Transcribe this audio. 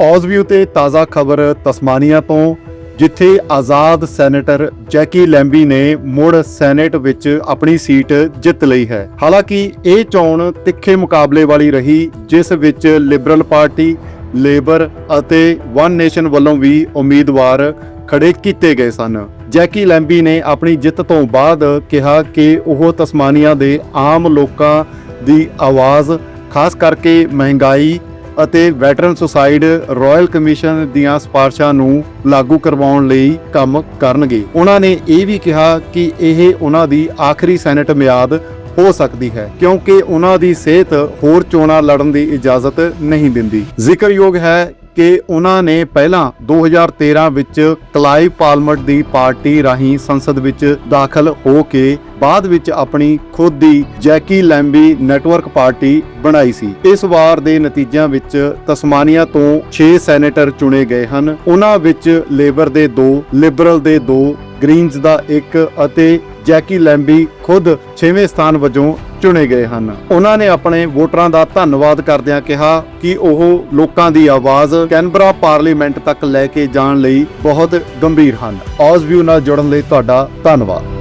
ਔਜ਼ਵਿਊ ਤੇ ਤਾਜ਼ਾ ਖਬਰ ਤਸਮਾਨੀਆ ਤੋਂ, ਜਿੱਥੇ ਆਜ਼ਾਦ ਸੈਨੇਟਰ ਜੈਕੀ ਲੈਂਬੀ ਨੇ ਮੁੜ ਸੈਨੇਟ ਵਿੱਚ ਆਪਣੀ ਸੀਟ ਜਿੱਤ ਲਈ ਹੈ। ਹਾਲਾਂਕਿ ਇਹ ਚੋਣ ਤਿੱਖੇ ਮੁਕਾਬਲੇ ਵਾਲੀ ਰਹੀ, ਜਿਸ ਵਿੱਚ ਲਿਬਰਲ ਪਾਰਟੀ ਲੇਬਰ ਅਤੇ ਵਨ ਨੇਸ਼ਨ ਵੱਲੋਂ ਵੀ ਉਮੀਦਵਾਰ ਖੜੇ ਕੀਤੇ ਗਏ ਸਨ। ਜੈਕੀ ਲੈਂਬੀ ਨੇ ਆਪਣੀ ਜਿੱਤ ਤੋਂ ਬਾਅਦ ਕਿਹਾ ਕਿ ਉਹ ਤਸਮਾਨੀਆ ਦੇ ਆਮ ਲੋਕਾਂ ਦੀ ਆਵਾਜ਼, ਖਾਸ ਕਰਕੇ ਮਹਿੰਗਾਈ ਅਤੇ ਵੈਟਰਨ ਸੁਸਾਈਡ ਰਾਇਲ ਕਮਿਸ਼ਨ ਦੀਆਂ ਸਿਫਾਰਸ਼ਾਂ ਨੂੰ ਲਾਗੂ ਕਰਵਾਉਣ ਲਈ ਕੰਮ ਕਰਨਗੇ। ਉਹਨਾਂ ਨੇ ਇਹ ਵੀ ਕਿਹਾ ਕਿ ਇਹ ਉਹਨਾਂ ਦੀ ਆਖਰੀ ਸੈਨੇਟ ਮਿਆਦ ਹੋ ਸਕਦੀ ਹੈ, ਕਿਉਂਕਿ ਉਹਨਾਂ ਦੀ ਸਿਹਤ ਹੋਰ ਚੋਣਾਂ ਲੜਨ ਦੀ ਇਜਾਜ਼ਤ ਨਹੀਂ ਦਿੰਦੀ। ਜ਼ਿਕਰਯੋਗ ਹੈ ਕਿ ਉਹਨਾਂ ਨੇ ਪਹਿਲਾਂ 2013 ਵਿੱਚ ਕਲਾਈਵ ਪਾਲਮਰ ਦੀ ਪਾਰਟੀ ਰਾਹੀਂ ਸੰਸਦ ਵਿੱਚ ਦਾਖਲ ਹੋ ਕੇ ਬਾਅਦ ਵਿੱਚ ਆਪਣੀ ਖੁਦ ਦੀ ਜੈਕੀ ਲੈਂਬੀ ਨੈਟਵਰਕ ਪਾਰਟੀ ਬਣਾਈ ਸੀ। ਇਸ ਵਾਰ ਦੇ ਨਤੀਜਿਆਂ ਵਿੱਚ ਤਸਮਾਨੀਆ ਤੋਂ 6 ਸੈਨੇਟਰ ਚੁਣੇ ਗਏ ਹਨ। ਉਹਨਾਂ ਵਿੱਚ ਲੇਬਰ ਦੇ 2 ਲਿਬਰਲ ਦੇ 2 ਗ੍ਰੀਨਜ਼ ਦਾ 1 ਅਤੇ ਜੈਕੀ ਲੈਂਬੀ ਖੁਦ 6ਵੇਂ ਸਥਾਨ ਵਜੋਂ ਚੁਣੇ ਗਏ ਹਨ। ਉਹਨਾਂ ਨੇ ਆਪਣੇ ਵੋਟਰਾਂ ਦਾ ਧੰਨਵਾਦ ਕਰਦਿਆਂ ਕਿਹਾ ਕਿ ਉਹ ਲੋਕਾਂ ਦੀ ਆਵਾਜ਼ ਕੈਨਬਰਾ ਪਾਰਲੀਮੈਂਟ ਤੱਕ ਲੈ ਕੇ ਜਾਣ ਲਈ ਬਹੁਤ ਗੰਭੀਰ ਹਨ। ਔਜ਼ ਵਿਊ ਨਾਲ ਜੁੜਨ ਲਈ ਤੁਹਾਡਾ ਧੰਨਵਾਦ।